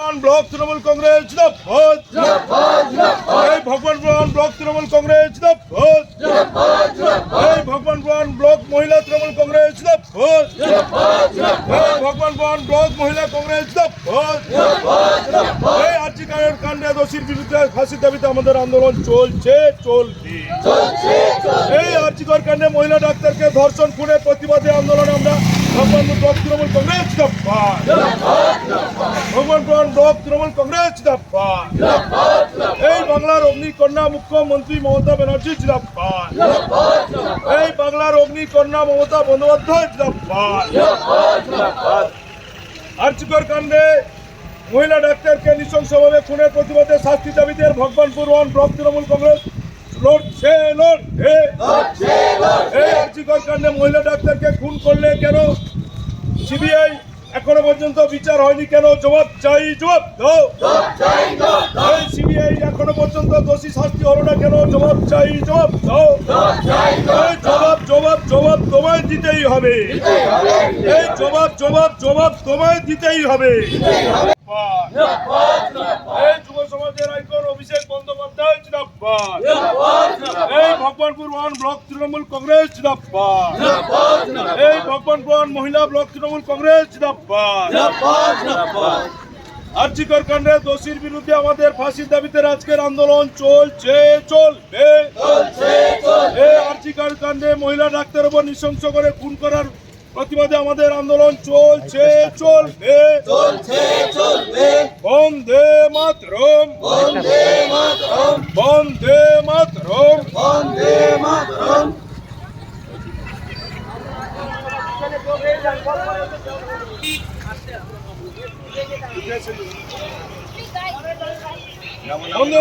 Block Trinamool Congress এই ভগবান পুরাণ block Trinamool Congress এই ভগবান পুরাণ ব্লক মহিলা তৃণমূল কংগ্রেস এই ভগবান পুরাণ ব্লক মহিলা কংগ্রেস এই কাণ্ডে দোষীর বিরুদ্ধে ফাঁসির দাবিতে আমাদের আন্দোলন চলছে চলবে। এই আর্জিকর কাণ্ডে মহিলা ডাক্তারকে ধর্ষণ খুনে প্রতিবাদে আন্দোলনে আমরা ভগবানপুর ব্লক তৃণমূল কংগ্রেস ভগবানপুর ব্লক তৃণমূল কংগ্রেস এই বাংলার অগ্নিকন্যা মুখ্যমন্ত্রী মমতা ব্যানার্জি জিন্দাবাদ। এই বাংলার অগ্নিকন্যা মমতা বন্দ্যোপাধ্যায় জিন্দাবাদ। আর্চিকর কাণ্ডে মহিলা ডাক্তারকে নৃশংসভাবে খুনের প্রতিবাদে শাস্তি দাবিতে ভগবানপুর ওয়ান ব্লক তৃণমূল কংগ্রেস লড়ছে লড়ছে। এই আর্চিকর কাণ্ডে মহিলা ডাক্তারকে খুন করলে কেন? সিবিআই এখনও পর্যন্ত বিচার হয়নি কেন? জবাব চাই জবাব দাও। সিবিআই এখনও পর্যন্ত দোষী শাস্তি হলো না কেন? জবাব চাই জবাব দাও। জবাব জবাব জবাব তোমায় দিতেই হবে। এই জবাব জবাব জবাব তোমায় দিতেই হবে। এই যুব সমাজের icon Abhishek Bandyopadhyay Bhagabanpur one block Trinamool Congress জিন্দাবাদ। এই ভগবানপুর ওয়ান মহিলা ব্লক তৃণমূল কংগ্রেস জিন্দাবাদ। আর্জিকর কাণ্ডে দোষীর বিরুদ্ধে আমাদের ফাঁসির দাবিতে আজকের আন্দোলন চলছে চলবে। এই আর্জিকর কাণ্ডে মহিলা ডাক্তার উপর নৃশংস করে খুন করার প্রতিবাদে আমাদের আন্দোলন চলছে চলবে। চলছে চলবে। বন্দে